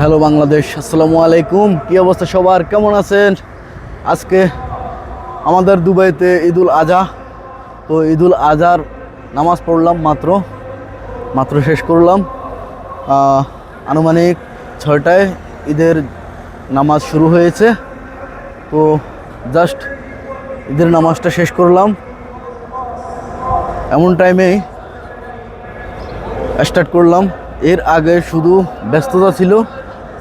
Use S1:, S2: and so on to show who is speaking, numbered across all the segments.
S1: Hello Bangladesh, আসসালামু আলাইকুম। কি অবস্থা সবার? কেমন আছেন? আজকে আমাদের দুবাইতে ঈদুল আজহা। তো ঈদুল আজহার নামাজ পড়লাম মাত্র মাত্র শেষ করলাম। আনুমানিক ছয়টায় ঈদের নামাজ শুরু হয়েছে। তো জাস্ট ঈদের নামাজটা শেষ করলাম। এমন টাইমেই স্টার্ট করলাম। এর আগে শুধু ব্যস্ততা ছিল।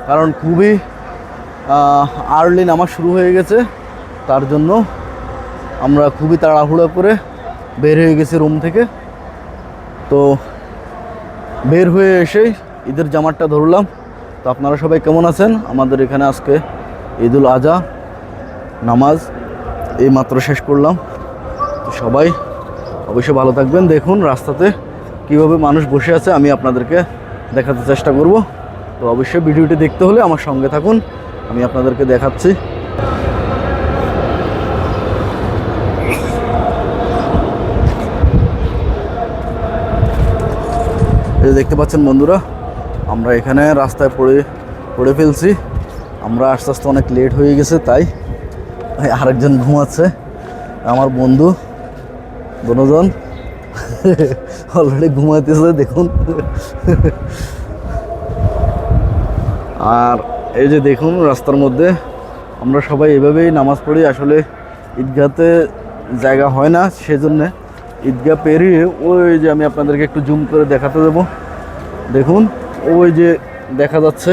S1: কারণ খুবই আর্লি নামাজ শুরু হয়ে গেছে, তার জন্য আমরা খুবই তাড়াহুড়ো করে বের হয়ে গেছি রুম থেকে। তো বের হয়ে এসেই ঈদের জামারটা ধরলাম। তো আপনারা সবাই কেমন আছেন? আমাদের এখানে আজকে ঈদুল আজহা নামাজ এই মাত্র শেষ করলাম। সবাই অবশ্যই ভালো থাকবেন। দেখুন রাস্তাতে কীভাবে মানুষ বসে আছে, আমি আপনাদেরকে দেখাতে চেষ্টা করব। তো অবশ্যই ভিডিওটি দেখতে হলে আমার সঙ্গে থাকুন, আমি আপনাদেরকে দেখাচ্ছি। এই দেখতে পাচ্ছেন বন্ধুরা, আমরা এখানে রাস্তায় পড়ে পড়ে ফেলছি। আমরা আস্তে আস্তে অনেক লেট হয়ে গেছে, তাই আরেকজন ঘুমাচ্ছে। আমার বন্ধু দুজন অলরেডি ঘুমাইতেছে, দেখুন। আর এই যে দেখুন, রাস্তার মধ্যে আমরা সবাই এভাবেই নামাজ পড়ি। আসলে ঈদগাতে জায়গা হয় না, সেজন্যে ঈদগাহ পেরিয়ে ওই যে আমি আপনাদেরকে একটু জুম করে দেখাতে দেবো। দেখুন, ওই যে দেখা যাচ্ছে,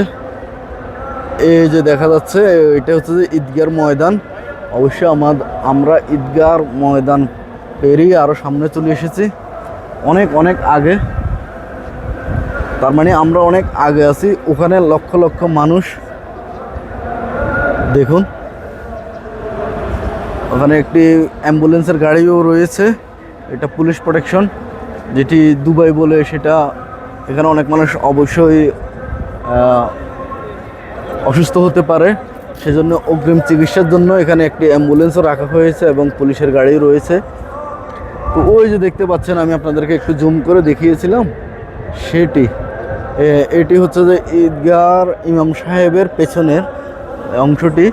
S1: এই যে দেখা যাচ্ছে, এটা হচ্ছে যে ঈদগার ময়দান। অবশ্যই আমার আমরা ঈদগার ময়দান পেরিয়ে আরও সামনে চলে এসেছি। অনেক অনেক আগে তার মানে আমরা অনেক আগে আছি, ওখানে লক্ষ লক্ষ মানুষ। দেখুন। ওখানে একটি অ্যাম্বুলেন্সের গাড়িও রয়েছে, এটা পুলিশ প্রোটেকশন, যেটি দুবাই বলে সেটা এখানে অনেক মানুষ অবশ্যই অসুস্থ হতে পারে। সেজন্য অগ্রিম চিকিৎসার জন্য এখানে একটি অ্যাম্বুলেন্সও রাখা হয়েছে এবং পুলিশের গাড়ি রয়েছে। তো ওই যে দেখতে পাচ্ছেন, আমি আপনাদেরকে একটু জুম করে দেখিয়েছিলাম, সেটি এটি হচ্ছে যে ঈদগার ইমাম সাহেবের পেছনের অংশটি।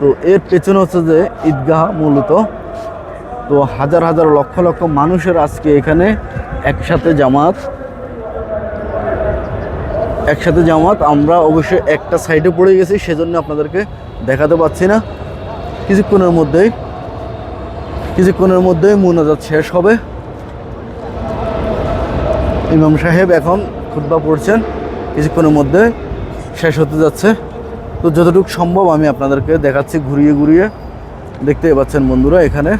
S1: তো এর পেছনে হচ্ছে যে ঈদগাহ মূলত। তো হাজার হাজার লক্ষ লক্ষ মানুষের আজকে এখানে একসাথে জামাত একসাথে জামাত। আমরা অবশ্যই একটা সাইডে পড়ে গেছি, সেজন্য আপনাদেরকে দেখাতে পাচ্ছি না। কিছুক্ষণের মধ্যেই কিছুক্ষণের মধ্যেই মুনাজাত শেষ হবে। ইমাম সাহেব এখন খুতবা পড়ছেন, কিছুক্ষণের মধ্যে শেষ হতে যাচ্ছে। তো যতটুকু সম্ভব আমি আপনাদেরকে দেখাচ্ছি, ঘুরিয়ে ঘুরিয়ে দেখতেই পাচ্ছেন বন্ধুরা, এখানে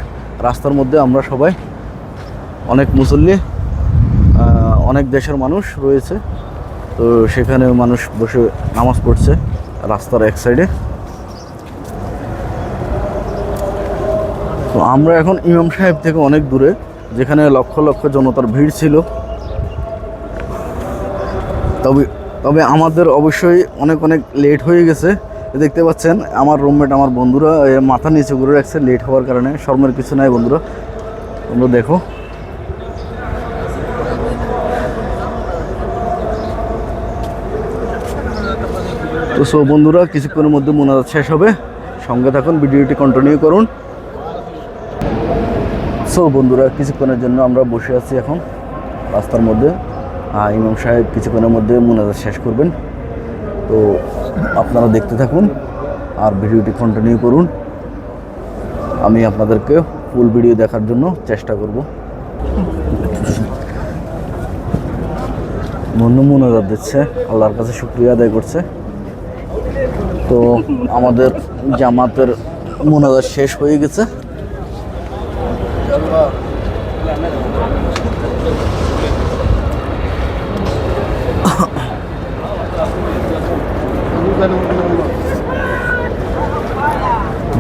S1: রাস্তার মধ্যে আমরা সবাই অনেক মুসল্লি অনেক দেশের মানুষ রয়েছে। তো সেখানে মানুষ বসে নামাজ পড়ছে রাস্তার এক সাইডে তো আমরা এখন ইমাম সাহেব থেকে অনেক দূরে, যেখানে লক্ষ লক্ষ জনতার ভিড় ছিল। তবে তবে আমাদের অবশ্যই অনেক অনেক লেট হয়ে গেছে। দেখতে পাচ্ছেন, আমার রুমমেট আমার বন্ধুরা মাথা নিচু করে রাখছে লেট হওয়ার কারণে। শর্মের কিছু নাই বন্ধুরা। তোমরা দেখো। তো সো বন্ধুরা, কিছুক্ষণের মধ্যে মোনাজাত শেষ হবে। সঙ্গে থাকুন, ভিডিওটি কন্টিনিউ করুন। সো বন্ধুরা, কিছুক্ষণের জন্য আমরা বসে আছি এখন, রাস্তার মধ্যে। ইমাম সাহেব কিছুক্ষণের মধ্যে মোনাজাত শেষ করবেন। তো আপনারা দেখতে থাকুন আর ভিডিওটি কন্টিনিউ করুন। আমি আপনাদেরকে ফুল ভিডিও দেখার জন্য চেষ্টা করব। বন্ধু, মোনাজাত দিচ্ছে। আল্লাহর কাছে শুক্রিয়া আদায় করছে। তো আমাদের জামাতের মোনাজাত শেষ হয়ে গেছে।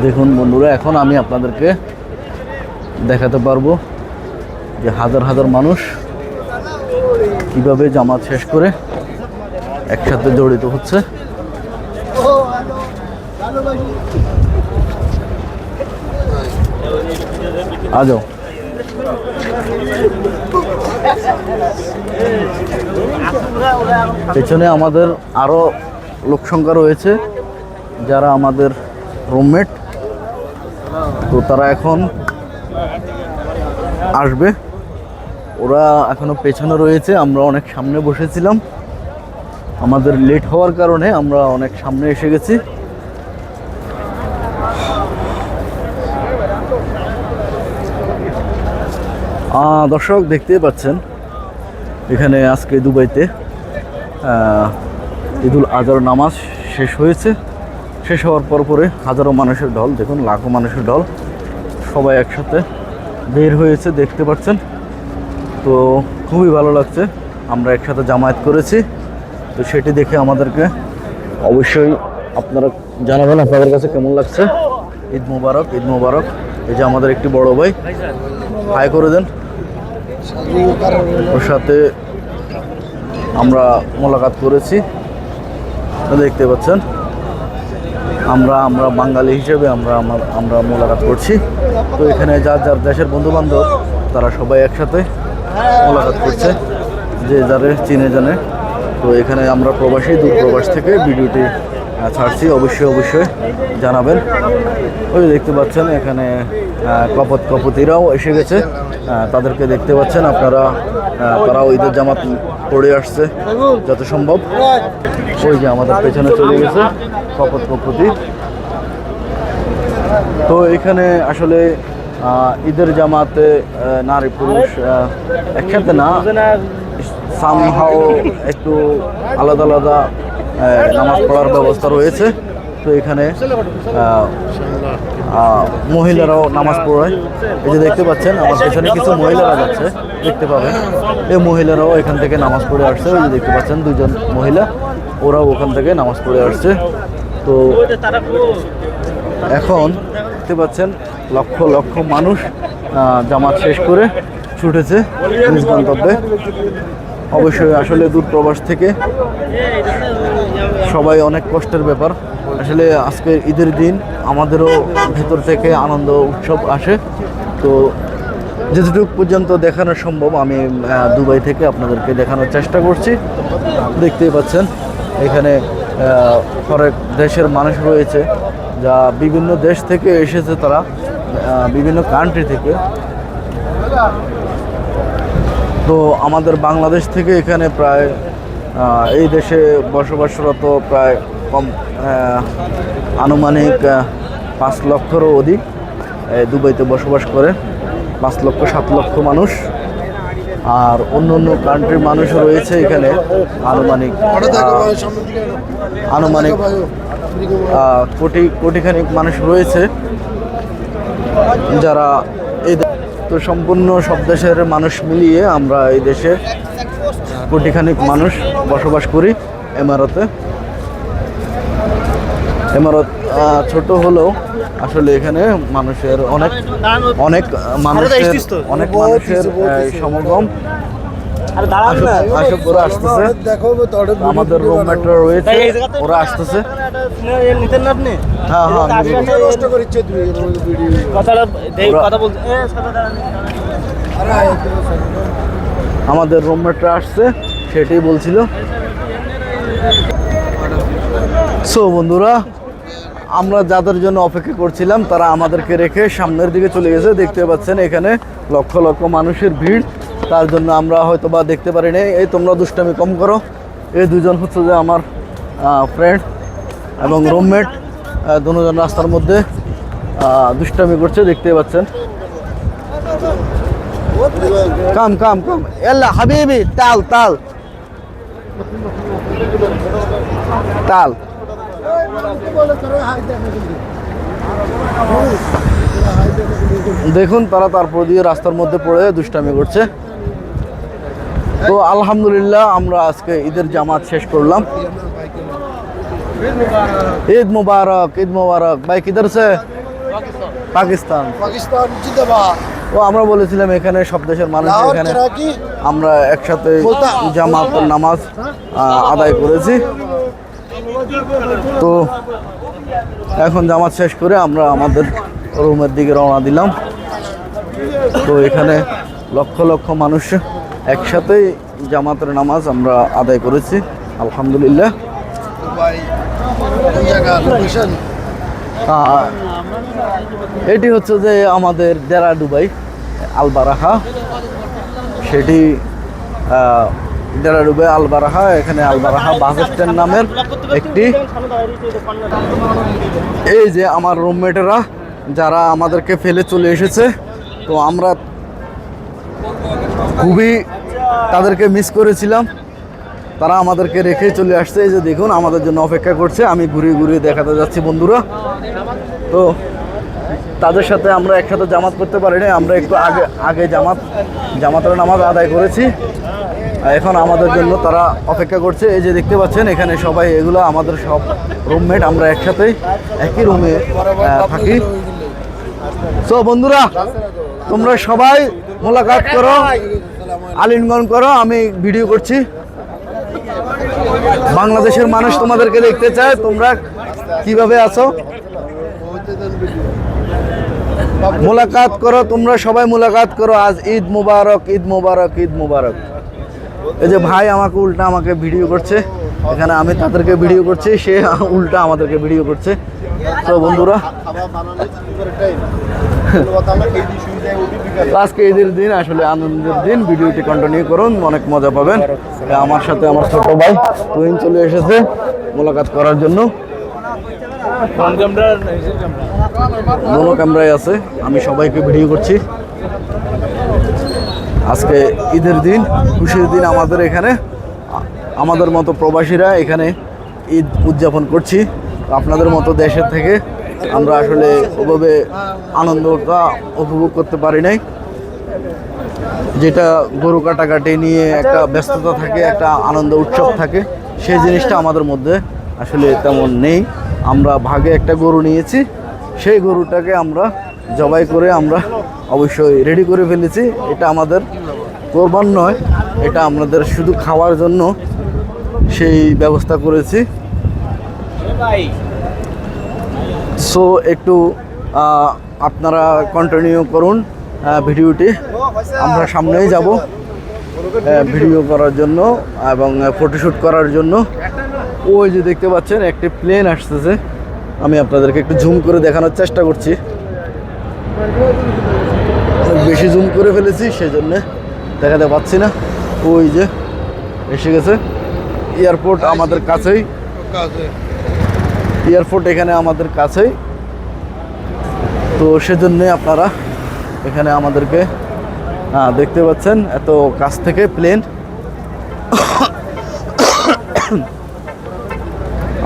S1: দেখুন বন্ধুরা, এখন আমি আপনাদেরকে দেখাতে পারব যে হাজার হাজার মানুষ কীভাবে জামাত শেষ করে একসাথে জড়িত হচ্ছে। আজও। পেছনে আমাদের আরও লোকসংখ্যা রয়েছে, যারা আমাদের রুমমেট তো তারা এখন আসবে। ওরা এখনও পেছনে রয়েছে, আমরা অনেক সামনে বসেছিলাম। আমাদের লেট হওয়ার কারণে আমরা অনেক সামনে এসে গেছি। দর্শক, দেখতেই পাচ্ছেন, এখানে আজকে দুবাইতে ঈদুল আজহার নামাজ শেষ হয়েছে। শেষ হওয়ার পর পরে হাজারো মানুষের ঢল দেখুন, লাখো মানুষের ঢল সবাই একসাথে বের হয়েছে, দেখতে পাচ্ছেন। তো খুবই ভালো লাগছে, আমরা একসাথে জামায়াত করেছি। তো সেটি দেখে আমাদেরকে অবশ্যই আপনারা জানাবেন, আপনাদের কাছে কেমন লাগছে? ঈদ মুবারক ঈদ মুবারক। এই যে আমাদের একটি বড় ভাই, হাই করে দেন। ওর সাথে আমরা মোলাকাত করেছি। দেখতে পাচ্ছেন আমরা আমরা বাঙালি হিসেবে আমরা, আমার মোলাকাত করছি। তো এখানে যার যার দেশের বন্ধু বান্ধব তারা সবাই একসাথে মোলাকাত করছে, যে যারে চিনে জানে। তো এখানে আমরা প্রবাসী দূর প্রবাস থেকে ভিডিওটি ছাড়ছি, অবশ্যই অবশ্যই জানাবেন। ওই দেখতে পাচ্ছেন, এখানে কপত কপতিরাও এসে গেছে। তাদেরকে দেখতে পাচ্ছেন, আপনারা তারাও ঈদের জামাত পড়ে আসছে, যত সম্ভব। ওই যে আমাদের পেছনে চলে গেছে কপত কপতি। তো এখানে আসলে ঈদের জামাতে নারী পুরুষ একসাথে না সামহাও একটু আলাদা আলাদা নামাজ পড়ার ব্যবস্থা রয়েছে। তো এখানে মহিলারাও নামাজ পড়ায়। এই যে দেখতে পাচ্ছেন, আমার পেছনে কিছু মহিলারা যাচ্ছে, দেখতে পাবেন। এই মহিলারাও এখান থেকে নামাজ পড়ে আসছে। ওই যে দেখতে পাচ্ছেন, দুজন মহিলা, ওরাও ওখান থেকে নামাজ পড়ে আসছে। তো এখন দেখতে পাচ্ছেন, লক্ষ লক্ষ মানুষ জামাত শেষ করে ছুটেছে নিজ গন্তব্যে। অবশ্যই আসলে দূর প্রবাস থেকে সবাই অনেক কষ্টের ব্যাপার। আসলে আজকে ঈদের দিন আমাদেরও ভেতর থেকে আনন্দ, উৎসব আসে। তো যেটুকু পর্যন্ত দেখানো সম্ভব, আমি দুবাই থেকে আপনাদেরকে দেখানোর চেষ্টা করছি। দেখতেই পাচ্ছেন, এখানে অনেক দেশের মানুষ রয়েছে, যা বিভিন্ন দেশ থেকে এসেছে তারা বিভিন্ন কান্ট্রি থেকে। তো আমাদের বাংলাদেশ থেকে এখানে প্রায় এই দেশে বসবাসরত প্রায় কম আনুমানিক পাঁচ লক্ষেরও অধিক দুবাইতে বসবাস করে, পাঁচ লক্ষ, সাত লক্ষ মানুষ। আর অন্য অন্য কান্ট্রির মানুষ রয়েছে এখানে, আনুমানিক আনুমানিক কোটি, কোটিখানিক মানুষ রয়েছে। যারা এই তো সম্পূর্ণ সব দেশের মানুষ মিলিয়ে আমরা এই দেশে কোটিখানিক মানুষ বসবাস করি এমারতে এমারত ছোট হলেও আসলে এখানে মানুষের অনেক অনেক মানুষের অনেক মানুষের সমাগম রয়েছে ওরা আসতেছে হ্যাঁ হ্যাঁ
S2: কথা।
S1: আমাদের রুমমেটরা আসছে, সেটাই বলছিল। সো বন্ধুরা, আমরা যাদের জন্য অপেক্ষা করছিলাম, তারা আমাদেরকে রেখে সামনের দিকে চলে গেছে। দেখতে পাচ্ছেন এখানে লক্ষ লক্ষ মানুষের ভিড়। তার জন্য আমরা হয়তো বা দেখতে পারি পারিনি এই তোমরা দুষ্টামি কম করো। এই দুজন হচ্ছে যে আমার ফ্রেন্ড এবং রুমমেট দুজন রাস্তার মধ্যে দুষ্টামি করছে, দেখতে পাচ্ছেন। কাম কাম কাম يلا حبيبي تعال تعال تعال দেখুন তারা তারপর দিয়ে রাস্তার মধ্যে পড়ে দুষ্টামি করছে তো আলহামদুলিল্লাহ আমরা আজকে ঈদের জামাত শেষ করলাম ঈদ মুবারক ঈদ মুবারক ভাই কিধর সে পাকিস্তান
S3: পাকিস্তান জিন্দাবাদ
S1: ও আমরা বলেছিলাম এখানে সব দেশের মানুষ এখানে আমরা একসাথে। জামাত নামাজ আদায় করেছি। তো এখন জামাত শেষ করে আমরা আমাদের রুমের দিকে রওনা দিলাম। তো এখানে লক্ষ লক্ষ মানুষ একসাথেই জামাতের নামাজ আমরা আদায় করেছি আলহামদুলিল্লাহ। এটি হচ্ছে যে আমাদের দেরা দুবাই, আলবারাহা। সেটি দেরা দুবাই, আলবারাহা, এখানে আলবারাহা বাস স্ট্যান্ড নামের একটি। এই যে আমার রুমমেটেরা, যারা আমাদেরকে ফেলে চলে এসেছে, তো আমরা খুবই তাদেরকে মিস করেছিলাম। তারা আমাদেরকে রেখে চলে আসছে। এই যে দেখুন, আমাদের জন্য অপেক্ষা করছে। আমি ঘুরিয়ে ঘুরিয়ে দেখাতে যাচ্ছি বন্ধুরা। তো তাদের সাথে আমরা একসাথে জামাত করতে পারিনি, আমরা একটু আগে আগে জামাত, জামাতের নামাজ আদায় করেছি। এখন আমাদের জন্য তারা অপেক্ষা করছে। এই যে দেখতে পাচ্ছেন, এখানে সবাই এগুলো আমাদের সব রুমমেট আমরা একসাথেই একই রুমে থাকি। তো বন্ধুরা, তোমরা সবাই মোলাকাত করো, আলিঙ্গন করো, আমি ভিডিও করছি। বাংলাদেশের মানুষ তোমাদেরকে দেখতে চায়, তোমরা কীভাবে আছো? মোলাকাত করো, তোমরা সবাই মোলাকাত করো। আজ ঈদ মুবারক ঈদ মুবারক ঈদ মুবারক। এই যে ভাই আমাকে উল্টা আমাকে ভিডিও করছে। এখানে আমি তাদেরকে ভিডিও করছি, সে উল্টা আমাদেরকে ভিডিও করছে। তো বন্ধুরা, আজকে ঈদের দিন, আসলে আনন্দের দিন। ভিডিওটি কন্টিনিউ করুন, অনেক মজা পাবেন। আমার সাথে আমার ছোট ভাই তুহিন চলে এসেছে মোলাকাত করার জন্য। দোনো ক্যামেরায় আছে। আমি সবাইকে ভিডিও করছি। আজকে ঈদের দিন, খুশির দিন আমাদের এখানে। আমাদের মতো প্রবাসীরা এখানে ঈদ উদযাপন করছি। আপনাদের মতো দেশের থেকে আমরা আসলে ওভাবে আনন্দটা উপভোগ করতে পারি নাই। যেটা গরু কাটাকাটি নিয়ে একটা ব্যস্ততা থাকে, একটা আনন্দ উৎসব থাকে, সেই জিনিসটা আমাদের মধ্যে আসলে তেমন নেই। আমরা ভাগে একটা গরু নিয়েছি। সেই গরুটাকে আমরা জবাই করে আমরা অবশ্যই রেডি করে ফেলেছি। এটা আমাদের কোরবান নয়, এটা আমাদের শুধু খাওয়ার জন্য সেই ব্যবস্থা করেছি। সো একটু আপনারা কন্টিনিউ করুন ভিডিওটি। আমরা সামনেই যাব ভিডিও করার জন্য এবং ফটোশ্যুট করার জন্য। ওই যে দেখতে পাচ্ছেন, একটি প্লেন আসতেছে। আমি আপনাদেরকে একটু জুম করে দেখানোর চেষ্টা করছি। বেশি জুম করে ফেলেছি সেই জন্যে দেখাতে পাচ্ছি না। ওই যে এসে গেছে। এয়ারপোর্ট আমাদের কাছেই। এয়ারপোর্ট এখানে আমাদের কাছেই। তো সেজন্যে আপনারা এখানে আমাদেরকে দেখতে পাচ্ছেন এত কাছ থেকে প্লেন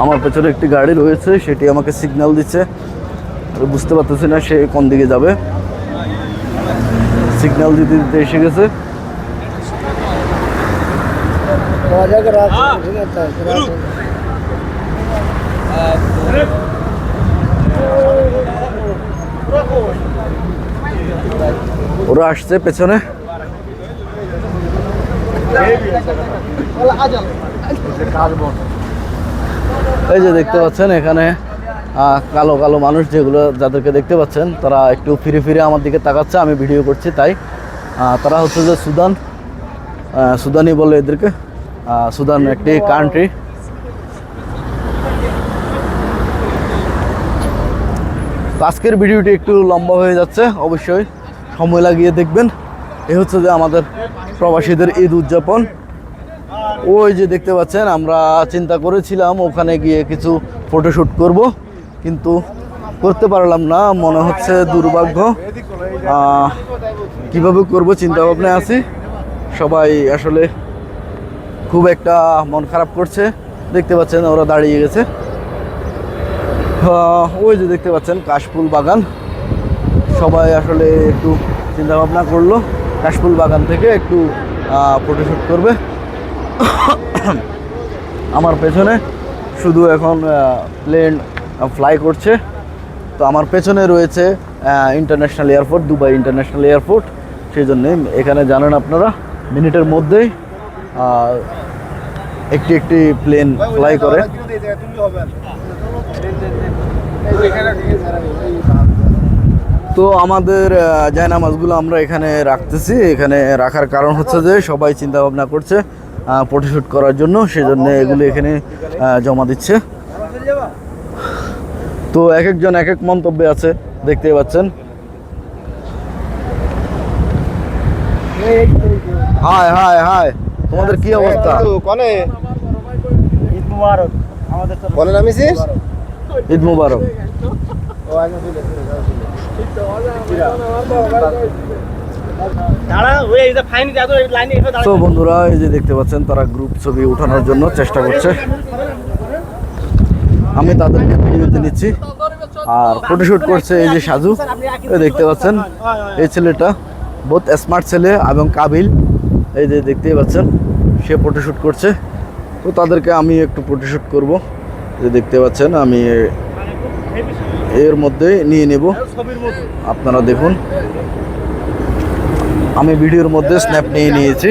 S1: আমার পেছনে একটি গাড়ি রয়েছে, সেটি আমাকে সিগন্যাল দিচ্ছে। বুঝতে পারতেছি না সে কোন দিকে যাবে। সিগন্যাল দিতে দিতে এসে গেছে। ওরা আসছে পেছনে। এই যে দেখতে পাচ্ছেন এখানে কালো কালো মানুষ যেগুলো যাদেরকে দেখতে পাচ্ছেন, তারা একটু ফিরে ফিরে আমার দিকে তাকাচ্ছে, আমি ভিডিও করছি তাই। তারা হচ্ছে যে সুদান সুদানি বলে এদেরকে সুদান একটি কান্ট্রি আজকের ভিডিওটি একটু লম্বা হয়ে যাচ্ছে, অবশ্যই সময় লাগিয়ে দেখবেন। এ হচ্ছে যে আমাদের প্রবাসীদের ঈদ উদযাপন। ওই যে দেখতে পাচ্ছেন, আমরা চিন্তা করেছিলাম ওখানে গিয়ে কিছু ফটোশ্যুট করব, কিন্তু করতে পারলাম না, মনে হচ্ছে দুর্ভাগ্য। কীভাবে করব চিন্তা ভাবনা আছি। সবাই আসলে খুব একটা মন খারাপ করছে। দেখতে পাচ্ছেন, ওরা দাঁড়িয়ে গেছে। ওই যে দেখতে পাচ্ছেন, কাশফুল বাগান। সবাই আসলে একটু চিন্তা ভাবনা করল। কাশফুল বাগান থেকে একটু ফটোশ্যুট করবে। আমার পেছনে শুধু এখন প্লেন ফ্লাই করছে। তো আমার পেছনে রয়েছে international airport Dubai international airport সেই জন্যে, এখানে জানেন আপনারা, মিনিটের মধ্যেই একটি একটি প্লেন ফ্লাই করে। তো আমাদের জায়নামাজগুলো আমরা এখানে রাখতেছি। এখানে রাখার কারণ হচ্ছে যে, সবাই চিন্তা ভাবনা করছে ফটোশ্যুট করার জন্য সেজন্য এগুলো এখানে জমা দিচ্ছে। তো এক একজন এক এক মন্তব্যে আছে দেখতে পাচ্ছেন। হাই হাই হাই তোমাদের কি অবস্থা?
S3: কনে
S2: ঈদ মুবারক। আমাদের
S3: কনে নামিছিস
S1: ঈদ মুবারক। তো বন্ধুরা, এই যে দেখতে পাচ্ছেন, তারা গ্রুপ ছবি ওঠানোর জন্য চেষ্টা করছে। আমি তাদেরকে ভিডিওতে নিচ্ছি। আর ফটোশুট করছে এই যে সাজু। দেখতে পাচ্ছেন, এই ছেলেটা বহুত স্মার্ট ছেলে এবং কাবিল। এই যে দেখতেই পাচ্ছেন, সে ফটোশুট করছে। তো তাদেরকে আমি একটু ফটোশুট করব। যে দেখতে পাচ্ছেন, আমি এর মধ্যে নিয়ে নেব। আপনারা দেখুন। আমি ভিডিওর মধ্যে স্ন্যাপ নিয়ে নিয়েছি।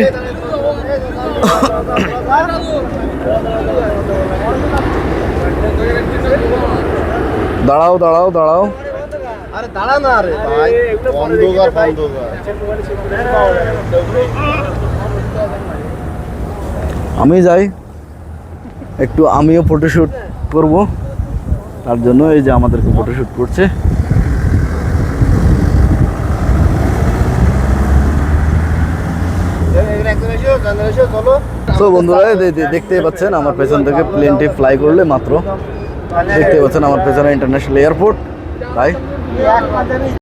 S1: দাঁড়াও দাঁড়াও দাঁড়াও।
S3: আরে দাঁড়া না রে ভাই অন্ধকার অন্ধকার
S1: আমি যাই। একটু আমিও ফটোশ্যুট করব। তার জন্য এই যে আমাদেরকে ফটোশ্যুট করছে। তো বন্ধুরা দেখতেই পাচ্ছেন, আমার পেছন থেকে প্লেনটি ফ্লাই করলে মাত্র। দেখতে পাচ্ছেন, আমার পেছনে ইন্টারন্যাশনাল এয়ারপোর্ট তাই